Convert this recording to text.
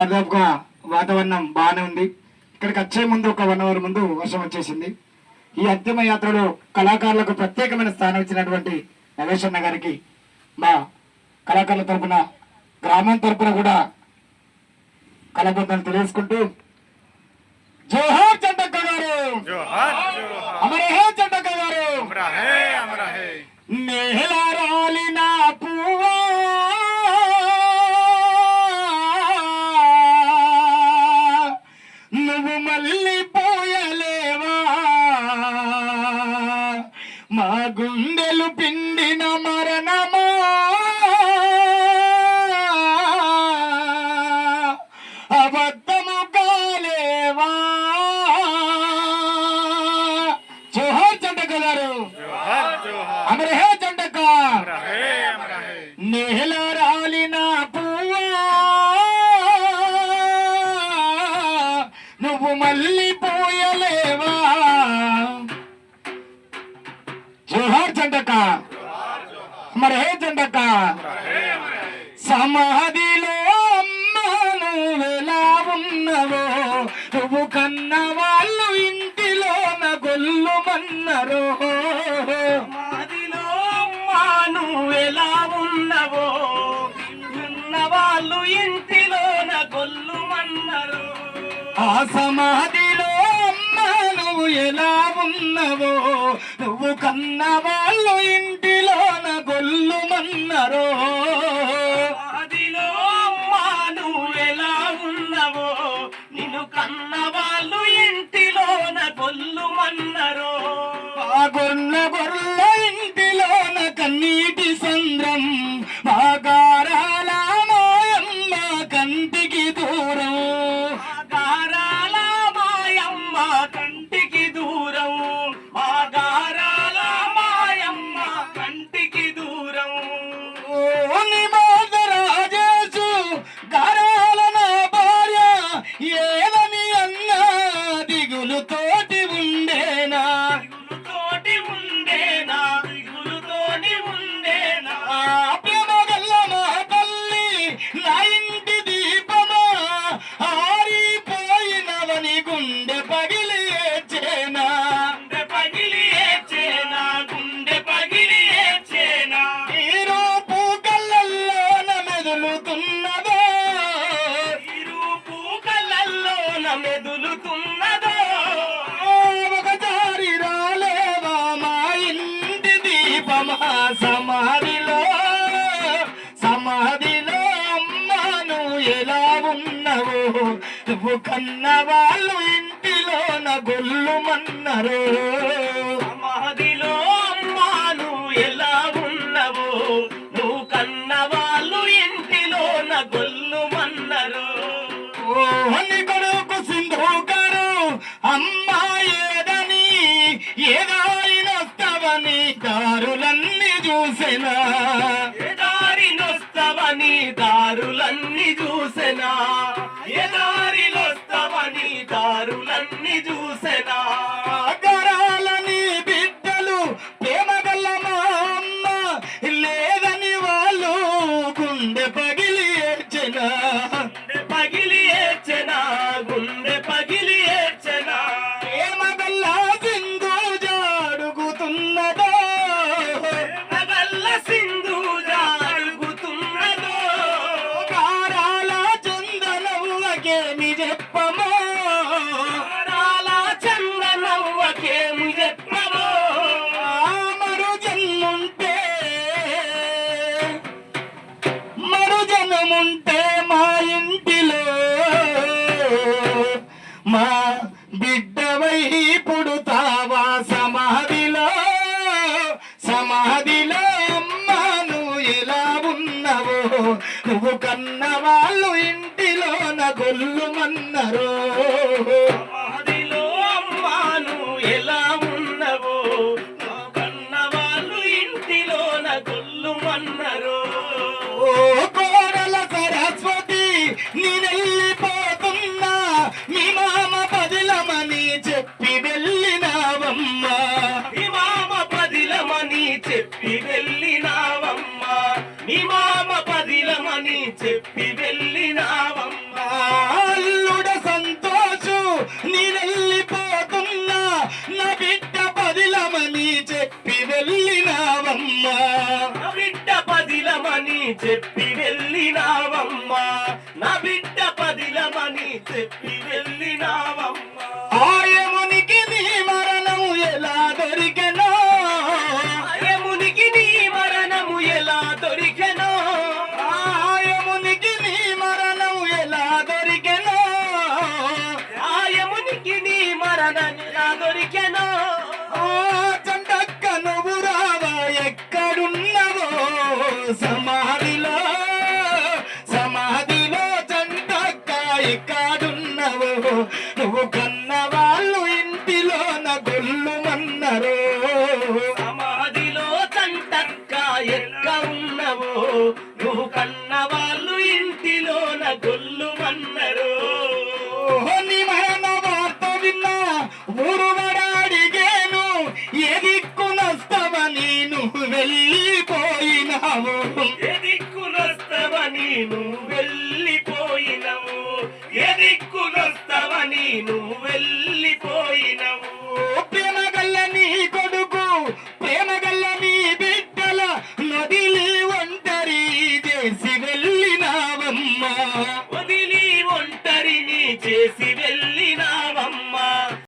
దాదాపుగా వాతావరణం బాగానే ఉంది. ఇక్కడికి వచ్చే ముందు ఒక వన్ అవర్ ముందు వర్షం వచ్చేసింది. ఈ అంతిమ యాత్రలో కళాకారులకు ప్రత్యేకమైన స్థానం ఇచ్చినటువంటి నగేశన్న గారికి మా కళాకారుల తరఫున గ్రామం తరఫున కూడా కళాబంధాలు తెలియజేసుకుంటూ జోహార్ చండక్క గారు! అమరహే చండక్క గారు! మా గుండెలు పిండిన మరణమా? అబద్ధము కాలేవా? జోహార్ జండక గారు. అమరహే జండక నేల రాలిన నువ్వు మళ్ళీ పోయలేవా? మరి ఏ చండక సమాధిలో అమ్మ నువ్వెలా ఉన్నవో? నువ్వు కన్న వాళ్ళు ఇంటిలో నా గొల్లు మన్నరో మాదిలో అమ్మా నువ్వెలా ఉన్నవో? ఉన్న వాళ్ళు ఇంటిలో నా గొల్లు గొల్లుమన్నారు ఆ సమాధిలో అమ్మ నువ్వు ఎలా ఉన్నవో? నువ్వు కన్న వాళ్ళు ఇంటిలోన గొల్లుమన్నరో? మాదిలో అమ్మా నువ్వెలా ఉన్నవో? నిన్ను కన్న వాళ్ళు ఇంటిలోన గొల్లుమన్నారు? ఆ గొర్ల గొర్ల ఇంటిలోన కన్నీటి సంద్రం మా గారాల మాయమ్మ కంటికి దూరం. గారాల మాయమ్మ నా ఇంటి దీపమా? ఆరిపోయినవని గుండె పగిలి ఏడ్చేనా? గుండె పగిలి ఏడ్చేనా? గుండె పగిలి ఏడ్చేనా? మీరు పూకళ్ళల్లోన మెదులుతున్నదో? ఇరు పూకలల్లోన మెదులుతున్నదో? ఒకసారి రాలేవా మా ఇంటి దీపమా? సమాధిలో నువ్వు కన్న వాళ్ళు ఇంటిలోన గొల్లుమన్నరో గుండె పగిలి పుడుతావా సమాధిలో సమాధిలో అమ్మా నువ్వు ఎలా ఉన్నవో? నువ్వు కన్న వాళ్ళు ఇంటిలోన గొల్లుమన్నరో? చెప్పి వెళ్ళినావమ్మా. మీ మామ పదిలమని చెప్పి వెళ్ళినావమ్మా. మీ మామ పదిలమని చెప్పి వెళ్ళినావమ్మా. అల్లుడ సంతోషం నేనెళ్ళిపోతున్నా నా బిడ్డ పదిలమని చెప్పి వెళ్ళినావమ్మా. బిడ్డ పదిలమని చెప్పి వెళ్ళినావమ్మా. చండక్క నువ్వు కన్న వాళ్ళు ఇంటిలో గొల్లుమన్నరో సమాధిలో తంటక్క ఎక్క ఉన్నవో నువ్వు కన్న వాళ్ళు ఇంటిలోన గొల్లుమన్నరు నీ మరణ వార్త విన్నా ఊరువడా అడిగేను ఏ నువ్వు వెళ్ళిపోయినావు. ఎదిక్కునొస్తవని నువ్వు ನೀನು ಎಲ್ಲ